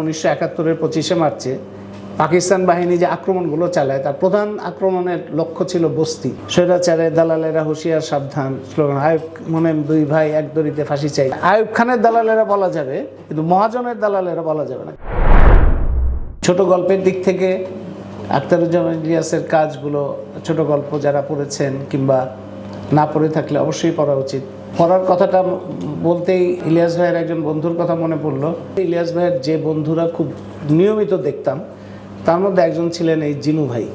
উনিশশো একাত্তরের পঁচিশে মার্চে পাকিস্তান বাহিনী যে আক্রমণগুলো চালায়, তার প্রধান আক্রমণের লক্ষ্য ছিল বস্তি। স্বৈরাচারে দালালেরা হুঁশিয়ার, সাবধান স্লোগান, আয়ুব মনেম দুই ভাই এক দড়িতে ফাঁসি চাই। আয়ুব খানের দালালেরা বলা যাবে, কিন্তু মহাজনের দালালেরা বলা যাবে না। ছোট গল্পের দিক থেকে আখতারুজ্জামান ইলিয়াসের কাজগুলো ছোট গল্প যারা পড়েছেন কিংবা না পড়ে থাকলে অবশ্যই পড়া উচিত। পড়ার কথাটা বলতেই ইলিয়াস ভাইয়ের একজন বন্ধুর কথা মনে পড়ল। ইলিয়াস ভাইয়ের যে বন্ধুরা খুব নিয়মিত দেখতাম তার মধ্যে একজন ছিলেন এই জিনু ভাই।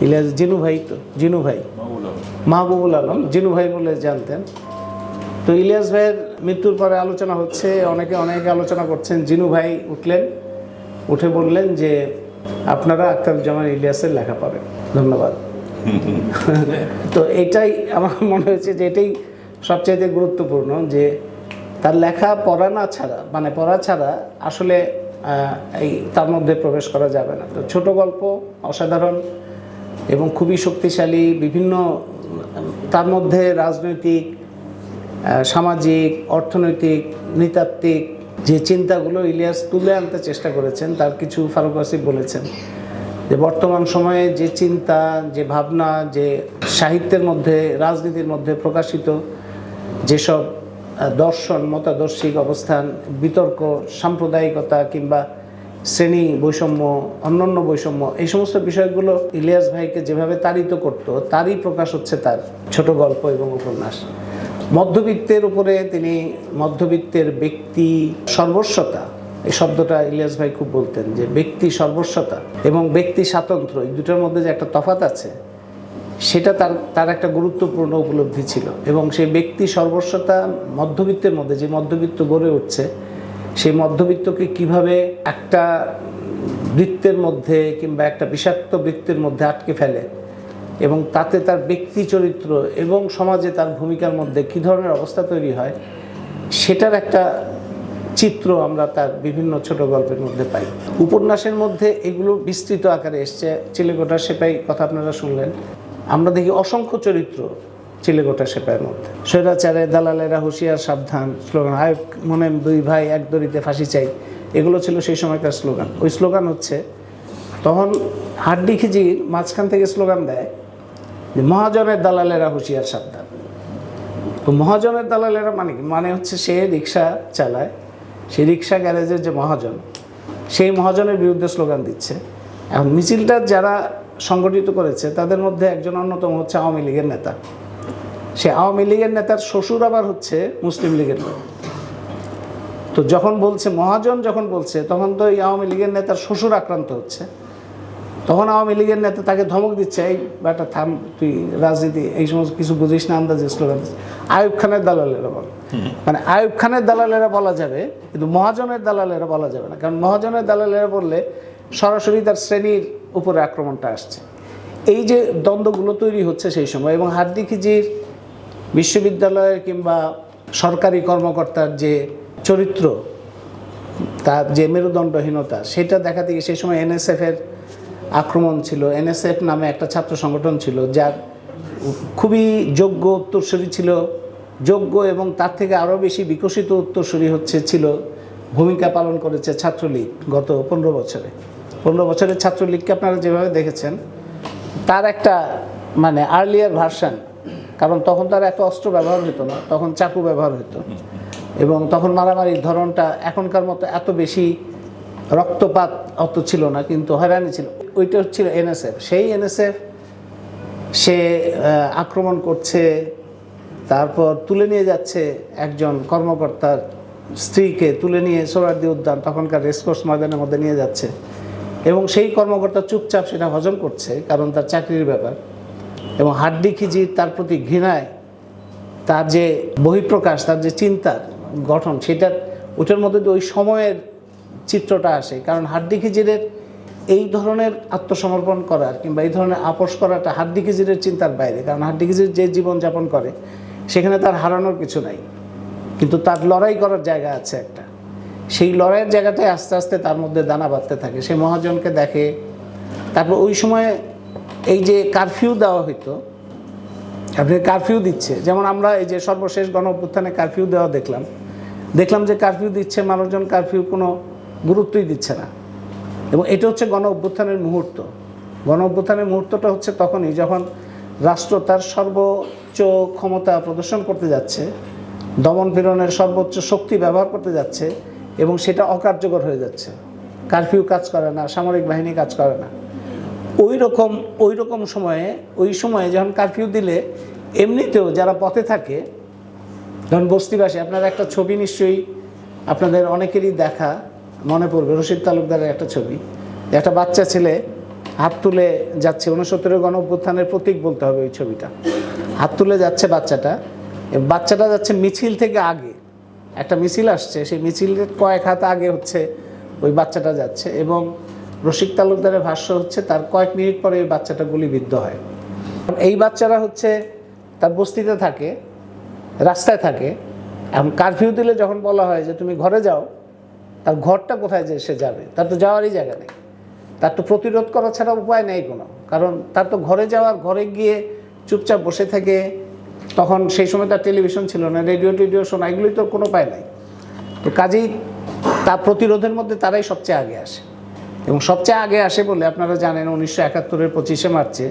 ইলিয়াস জিনু ভাই তো জিনু ভাই। মাহবুবুল আলম। জিনু ভাই বলে জানতেন। তো ইলিয়াস ভাইয়ের মৃত্যুর পরে আলোচনা হচ্ছে অনেকে অনেকে আলোচনা করছেন। জিনু ভাই উঠলেন উঠে বললেন যে আপনারা আখতারুজ্জামান ইলিয়াসের লেখা পাবেন। ধন্যবাদ। তো এটাই আমার মনে হয়েছে যে এটাই সবচাইতে গুরুত্বপূর্ণ যে তার লেখা পড়া না ছাড়া মানে পড়া ছাড়া আসলে এই তার মধ্যে প্রবেশ করা যাবে না। তো ছোট গল্প, অসাধারণ এবং খুবই শক্তিশালী, বিভিন্ন, তার মধ্যে রাজনৈতিক সামাজিক, অর্থনৈতিক, নৃতাত্ত্বিক যে চিন্তাগুলো ইলিয়াস তুলে আনতে চেষ্টা করেছেন, তার কিছু ফারুক আসিফ বলেছেন যে বর্তমান সময়ে যে চিন্তা, যে ভাবনা, যে সাহিত্যের মধ্যে, রাজনীতির মধ্যে প্রকাশিত যেসব দর্শন, মতাদর্শিক অবস্থান, বিতর্ক, সাম্প্রদায়িকতা কিংবা শ্রেণি বৈষম্য, অন্যান্য বৈষম্য, এই সমস্ত বিষয়গুলো ইলিয়াস ভাইকে যেভাবে তাড়িত করত, তারই প্রকাশ হচ্ছে তার ছোট গল্প এবং উপন্যাস। মধ্যবিত্তের উপরে তিনি মধ্যবিত্তের ব্যক্তি সর্বস্বতা, এই শব্দটা ইলিয়াস ভাই খুব বলতেন, যে ব্যক্তি সর্বস্বতা এবং ব্যক্তি স্বাতন্ত্র, এই দুটোর মধ্যে যে একটা তফাৎ আছে সেটা তার তার একটা গুরুত্বপূর্ণ উপলব্ধি ছিল। এবং সেই ব্যক্তি সর্বস্বতা মধ্যবিত্তের মধ্যে যে মধ্যবিত্ত গড়ে উঠছে, সেই মধ্যবিত্তকে কীভাবে একটা বৃত্তের মধ্যে কিংবা একটা বিষাক্ত বৃত্তের মধ্যে আটকে ফেলে এবং তাতে তার ব্যক্তি চরিত্র এবং সমাজে তার ভূমিকার মধ্যে কী ধরনের অবস্থা তৈরি হয়, সেটার একটা চিত্র আমরা তার বিভিন্ন ছোট গল্পের মধ্যে পাই। উপন্যাসের মধ্যে এগুলো বিস্তৃত আকারে এসছে। চিলেকোটা সেপাই কথা আপনারা শুনলেন। আমরা দেখি অসংখ্য চরিত্র চিলেকোটা সেপাইয়ের মধ্যে। স্বৈরাচারে, দালালেরা হুঁশিয়ার, সাবধান, স্লোগান। আয়ুব মনেম দুই ভাই এক দড়িতে ফাঁসি চাই। এগুলো ছিল সেই সময়কার স্লোগান। ওই স্লোগান হচ্ছে, তখন হাড্ডি খিজির মাঝখান থেকে স্লোগান দেয় যে, মহাজনের দালালেরা হুঁশিয়ার, সাবধান। তো মহাজনের দালালেরা মানে কি? মানে হচ্ছে সে রিক্সা চালায় সেই রিক্সা গ্যারেজের যে মহাজন, সেই মহাজনের বিরুদ্ধে স্লোগান দিচ্ছে। এখন মিছিলটা যারা সংগঠিত করেছে তাদের মধ্যে একজন অন্যতম হচ্ছে আওয়ামী লীগের নেতা। সে আওয়ামী লীগের নেতার শ্বশুর আবার হচ্ছে মুসলিম লীগের লোক। তো যখন বলছে মহাজন যখন বলছে তখন তো এই আওয়ামী লীগের নেতার শ্বশুর আক্রান্ত হচ্ছে। তখন আওয়ামী লীগের নেতা তাকে ধমক দিচ্ছে এই বেটা থাম তুই রাজনীতি এই সমস্ত কিছু বুঝিস না আন্দাজে স্লোগান আয়ুব খানের দালালেরা বল। মানে আয়ুব খানের দালালেরা বলা যাবে কিন্তু মহাজনের দালালেরা বলা যাবে না। কারণ মহাজনের দালালেরা বললে সরাসরি তার শ্রেণির উপরে আক্রমণটা আসছে। এই যে দ্বন্দ্বগুলো তৈরি হচ্ছে সেই সময় এবং হাড্ডি খিজির বিশ্ববিদ্যালয়ের কিংবা সরকারি কর্মকর্তার যে চরিত্র, তার যে মেরুদণ্ডহীনতা, সেটা দেখাতে গিয়ে সেই সময় এনএসএফের আক্রমণ ছিল। এনএসএফ নামে একটা ছাত্র সংগঠন ছিল, যার খুবই যোগ্য উত্তরসূরি ছিল। যোগ্য এবং তার থেকে আরও বেশি বিকশিত উত্তরসূরি হচ্ছে, ছিল ভূমিকা পালন করেছে ছাত্রলীগ গত পনেরো বছরে। পনেরো বছরের ছাত্রলীগকে আপনারা যেভাবে দেখেছেন, তার একটা মানে আর্লিয়ার ভার্সান কারণ তখন তার এত অস্ত্র ব্যবহার হতো না, তখন চাকু ব্যবহার হতো। এবং তখন মারামারির ধরনটা এখনকার মতো এত বেশি রক্তপাত অত ছিল না, কিন্তু হয়রানি ছিল। ওইটা হচ্ছিল এনএসএফ। সেই এনএসএফ সে আক্রমণ করছে, তারপর তুলে নিয়ে যাচ্ছে একজন কর্মকর্তার স্ত্রীকে, তুলে নিয়ে সোহরার্দি উদ্যান, তখনকার রেসকোর্স ময়দানের মধ্যে নিয়ে যাচ্ছে। এবং সেই কর্মকর্তা চুপচাপ সেটা হজম করছে, কারণ তার চাকরির ব্যাপার। এবং হাড্ডি খিজির তার প্রতি ঘৃণায় তার যে বহিঃপ্রকাশ, তার যে চিন্তার গঠন, সেটার ওটার মধ্যে ওই সময়ের চিত্রটা আসে। কারণ হাড্ডি খিজিরের এই ধরনের আত্মসমর্পণ করার কিংবা এই ধরনের আপোষ করাটা হাড্ডি খিজিরের চিন্তার বাইরে। কারণ হাড্ডি খিজির যে জীবনযাপন করে, সেখানে তার হারানোর কিছু নাই। কিন্তু তার লড়াই করার জায়গা আছে একটা। সেই লড়াইয়ের জায়গাতে আস্তে আস্তে তার মধ্যে দানা বাঁধতে থাকে। সে মহাজনকে দেখে। তারপর ওই সময় এই যে কারফিউ দেওয়া হইতো, আপনি কারফিউ দিচ্ছে। যেমন আমরা এই যে সর্বশেষ গণ অভ্যুত্থানে কারফিউ দেওয়া দেখলাম। দেখলাম যে কারফিউ দিচ্ছে মানুষজন, কারফিউ কোনো গুরুত্বই দিচ্ছে না। এবং এটা হচ্ছে গণ অভ্যুত্থানের মুহূর্ত। গণ অভ্যুত্থানের মুহূর্তটা হচ্ছে তখনই যখন রাষ্ট্র তার সর্বোচ্চ ক্ষমতা প্রদর্শন করতে যাচ্ছে, দমন পীড়নের সর্বোচ্চ শক্তি ব্যবহার করতে যাচ্ছে এবং সেটা অকার্যকর হয়ে যাচ্ছে। কারফিউ কাজ করে না, সামরিক বাহিনী কাজ করে না। ওই রকম ওই রকম সময়ে, ওই সময়ে যখন কারফিউ দিলে, এমনিতেও যারা পথে থাকে, ধরুন বস্তিবাসী, আপনার একটা ছবি নিশ্চয়ই আপনাদের অনেকেরই দেখা, মনে পড়বে, রশিদ তালুকদারের একটা ছবি। একটা বাচ্চা ছেলে হাত তুলে যাচ্ছে উনসত্তরের গণ অভ্যুত্থানের প্রতীক বলতে হবে ওই ছবিটা। হাত তুলে যাচ্ছে বাচ্চাটা বাচ্চাটা যাচ্ছে মিছিল থেকে আগে। একটা মিছিল আসছে, সেই মিছিলের কয়েক হাত আগে হচ্ছে ওই বাচ্চাটা যাচ্ছে এবং রশিদ তালুকদারের ভাষ্য হচ্ছে তার কয়েক মিনিট পরে ওই বাচ্চাটা গুলিবিদ্ধ হয়। এই বাচ্চারা হচ্ছে তার বস্তিতে থাকে, রাস্তায় থাকে। এখন কারফিউ দিলে যখন বলা হয় যে তুমি ঘরে যাও, তার ঘরটা কোথায় যে সে যাবে? তার তো যাওয়ারই জায়গা নেই। তার তো প্রতিরোধ করা ছাড়া উপায় নেই কোনো। কারণ তার তো ঘরে যাওয়ার ঘরে গিয়ে চুপচাপ বসে থেকে তখন সেই সময় তার টেলিভিশন ছিল না, রেডিও, টেডিও শোনা এগুলোই তো কোনো উপায় নাই। তো কাজেই তার প্রতিরোধের মধ্যে তারাই সবচেয়ে আগে আসে। এবং সবচেয়ে আগে আসে বলে আপনারা জানেন উনিশশো একাত্তরের পঁচিশে মার্চে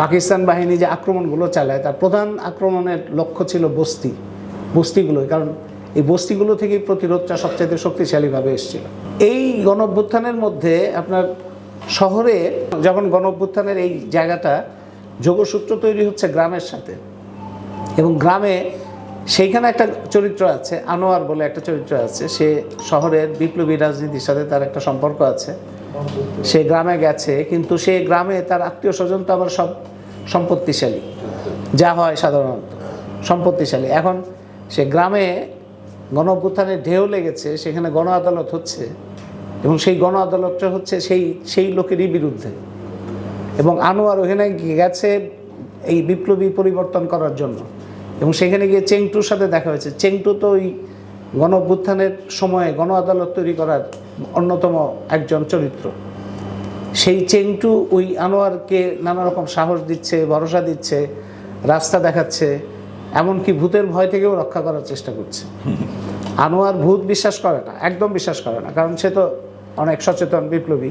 পাকিস্তান বাহিনী যে আক্রমণগুলো চালায়, তার প্রধান আক্রমণের লক্ষ্য ছিল বস্তি, বস্তিগুলোই। কারণ এই বস্তিগুলো থেকেই প্রতিরোধটা সবচাইতে শক্তিশালীভাবে এসেছিল। এই গণ অভ্যুত্থানের মধ্যে আপনার শহরে যখন গণ অভ্যুত্থানের এই জায়গাটা, যোগসূত্র তৈরি হচ্ছে গ্রামের সাথে। এবং গ্রামে সেইখানে একটা চরিত্র আছে, আনোয়ার বলে একটা চরিত্র আছে। সে শহরের বিপ্লবী রাজনীতির সাথে তার একটা সম্পর্ক আছে। সে গ্রামে গেছে, কিন্তু সে গ্রামে তার আত্মীয় স্বজন তো আবার সব সম্পত্তিশালী। যা হয় সাধারণত সম্পত্তিশালী। এখন সে গ্রামে গণ ঢেউ লেগেছে, সেখানে গণ আদালত হচ্ছে এবং সেই গণ আদালতটা হচ্ছে সেই সেই লোকেরই বিরুদ্ধে। এবং আনোয়ার ওখানে গেছে এই বিপ্লবী পরিবর্তন করার জন্য। এবং সেখানে গিয়ে চেংটুর সাথে দেখা হয়েছে। চেংটু তো ওই গণ অভ্যুত্থানের সময়ে গণ আদালত তৈরি করার অন্যতম একজন চরিত্র। সেই চেংটু ওই আনোয়ারকে নানা রকম সাহস দিচ্ছে, ভরসা দিচ্ছে, রাস্তা দেখাচ্ছে, এমনকি ভূতের ভয় থেকেও রক্ষা করার চেষ্টা করছে। আনোয়ার ভূত বিশ্বাস করে না, একদম বিশ্বাস করে না, কারণ সে তো অনেক সচেতন, বিপ্লবী।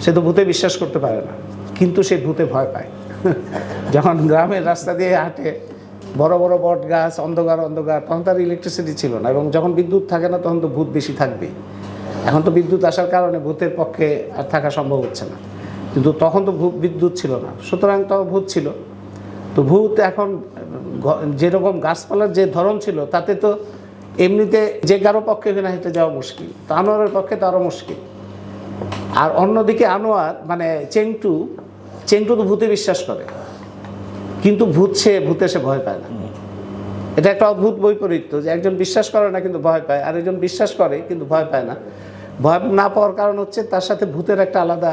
সে তো ভূতে বিশ্বাস করতে পারে না, কিন্তু সে ভূতে ভয় পায়। যখন গ্রামের রাস্তা দিয়ে হাঁটে বড় বড় বট গাছ, অন্ধকার অন্ধকার, তখন তার ইলেকট্রিসিটি ছিল না এবং যখন বিদ্যুৎ থাকে না তখন তো ভূত বেশি থাকবে। এখন তো বিদ্যুৎ আসার কারণে ভূতের পক্ষে আর থাকা সম্ভব হচ্ছে না। কিন্তু তখন তো ভূ- বিদ্যুৎ ছিল না। সুতরাং তখন ভূত ছিল। তো ভূত এখন যেরকম গাছপালার যে ধরন ছিল, তাতে তো এমনিতে যে কারও পক্ষে এখানে হেঁটে যাওয়া মুশকিল। তো আনোয়ারের পক্ষে তো আরও মুশকিল। আর অন্যদিকে আনোয়ার মানে চেংটু চেংটু তো ভূতে বিশ্বাস করে। কিন্তু ভূত সে, ভূতে সে ভয় পায় না। এটা একটা অদ্ভুত বৈপরীত্য যে একজন বিশ্বাস করে না কিন্তু ভয় পায়, আর একজন বিশ্বাস করে কিন্তু ভয় পায় না। ভয় না পাওয়ার কারণ হচ্ছে তার সাথে ভূতের একটা আলাদা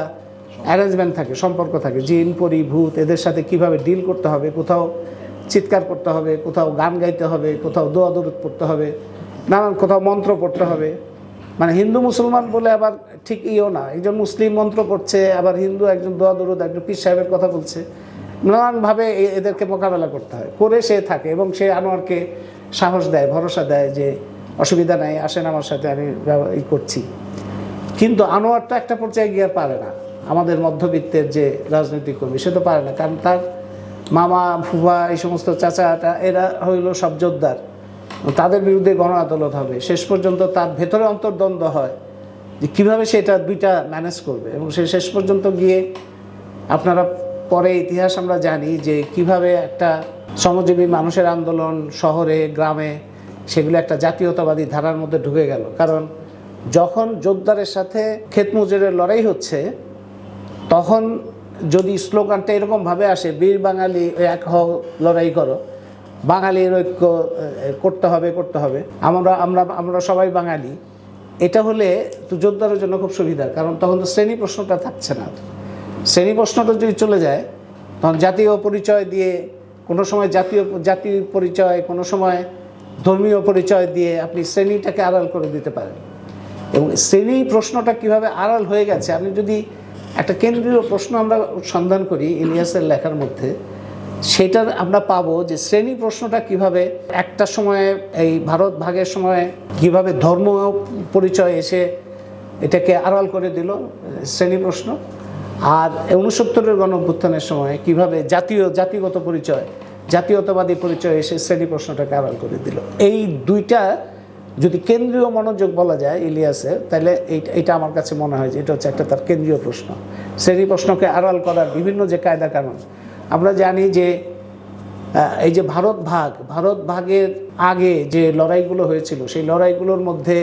অ্যারেঞ্জমেন্ট থাকে, সম্পর্ক থাকে। জিন, পরি, ভূত, এদের সাথে কীভাবে ডিল করতে হবে, কোথাও চিৎকার করতে হবে, কোথাও গান গাইতে হবে, কোথাও দোয়া দরুদ পড়তে হবে, নানান কোথাও মন্ত্র পড়তে হবে। মানে হিন্দু, মুসলমান বলে আবার ঠিক ইও না। একজন মুসলিম মন্ত্র পড়ছে, আবার হিন্দু একজন দোয়া দরুদ, একজন পীর সাহেবের কথা বলছে। নানানভাবে এদেরকে মোকাবেলা করতে হয়। করে সে থাকে এবং সে আনোয়ারকে সাহস দেয়, ভরসা দেয় যে অসুবিধা নাই, আসেন আমার সাথে, আমি ই করছি। কিন্তু আনোয়ার তো একটা পর্যায়ে গিয়ে পারে না। আমাদের মধ্যবিত্তের যে রাজনৈতিক কর্মী, সে তো পারে না। কারণ তার মামা, ফুফা, এই সমস্ত চাচাটা, এরা হইল সব জোরদার। তাদের বিরুদ্ধে গণ আদালত হবে। শেষ পর্যন্ত তার ভেতরে অন্তর্দ্বন্দ্ব হয় যে কীভাবে সে এটা দুইটা ম্যানেজ করবে। এবং সে শেষ পর্যন্ত গিয়ে আপনারা পরে ইতিহাস আমরা জানি যে কীভাবে একটা শ্রমজীবী মানুষের আন্দোলন শহরে, গ্রামে সেগুলো একটা জাতীয়তাবাদী ধারার মধ্যে ঢুকে গেল। কারণ যখন জোরদারের সাথে ক্ষেত মজুরের লড়াই হচ্ছে, তখন যদি স্লোগানটা এরকমভাবে আসে, বীর বাঙালি, এক হও, লড়াই করো। বাঙালির ঐক্য করতে হবে করতে হবে। আমরা আমরা আমরা সবাই বাঙালি। এটা হলে তো যোদ্ধার জন্য খুব সুবিধা, কারণ তখন তো শ্রেণি প্রশ্নটা থাকছে না। শ্রেণি প্রশ্নটা যদি চলে যায়, তখন জাতীয় পরিচয় দিয়ে, কোনো সময় জাতীয় জাতীয় পরিচয়, কোনো সময় ধর্মীয় পরিচয় দিয়ে আপনি শ্রেণীটাকে আড়াল করে দিতে পারেন। এবং শ্রেণি প্রশ্নটা কীভাবে আড়াল হয়ে গেছে, আপনি যদি একটা কেন্দ্রীয় প্রশ্ন আমরা সন্ধান করি ইলিয়াসের লেখার মধ্যে, সেটার আমরা পাবো যে শ্রেণি প্রশ্নটা কীভাবে একটা সময়ে, এই ভারত ভাগের সময় কীভাবে ধর্ম পরিচয় এসে এটাকে আড়াল করে দিল, শ্রেণি প্রশ্ন। আর উনসত্তরের গণ অভ্যুত্থানের সময় কীভাবে জাতীয়, জাতিগত পরিচয়, জাতীয়তাবাদী পরিচয় এসে শ্রেণি প্রশ্নটাকে আড়াল করে দিল। এই দুইটা যদি কেন্দ্রীয় মনোযোগ বলা যায় ইলিয়াসের, তাহলে এটা আমার কাছে মনে হয় যে এটা হচ্ছে একটা তার কেন্দ্রীয় প্রশ্ন। শ্রেণি প্রশ্নকে আড়াল করার বিভিন্ন যে কায়দা কানুন, আমরা জানি যে এই যে ভারত ভাগ, ভারত ভাগের আগে যে লড়াইগুলো হয়েছিল, সেই লড়াইগুলোর মধ্যে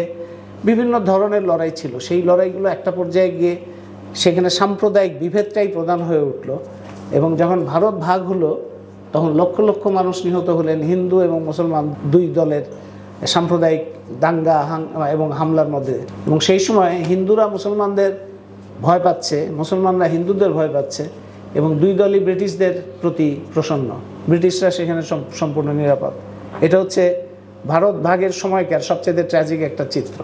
বিভিন্ন ধরনের লড়াই ছিল। সেই লড়াইগুলো একটা পর্যায়ে গিয়ে সেখানে সাম্প্রদায়িক বিভেদটাই প্রধান হয়ে উঠল এবং যখন ভারত ভাগ হলো, তখন লক্ষ লক্ষ মানুষ নিহত হলেন। হিন্দু এবং মুসলমান দুই দলের সাম্প্রদায়িক দাঙ্গা এবং হামলার মধ্যে। এবং সেই সময় হিন্দুরা মুসলমানদের ভয় পাচ্ছে, মুসলমানরা হিন্দুদের ভয় পাচ্ছে এবং দুই দলই ব্রিটিশদের প্রতি প্রসন্ন। ব্রিটিশরা সেখানে সম্পূর্ণ নিরাপদ। এটা হচ্ছে ভারত ভাগের সময়কার সবচেয়ে ট্র্যাজিক একটা চিত্র।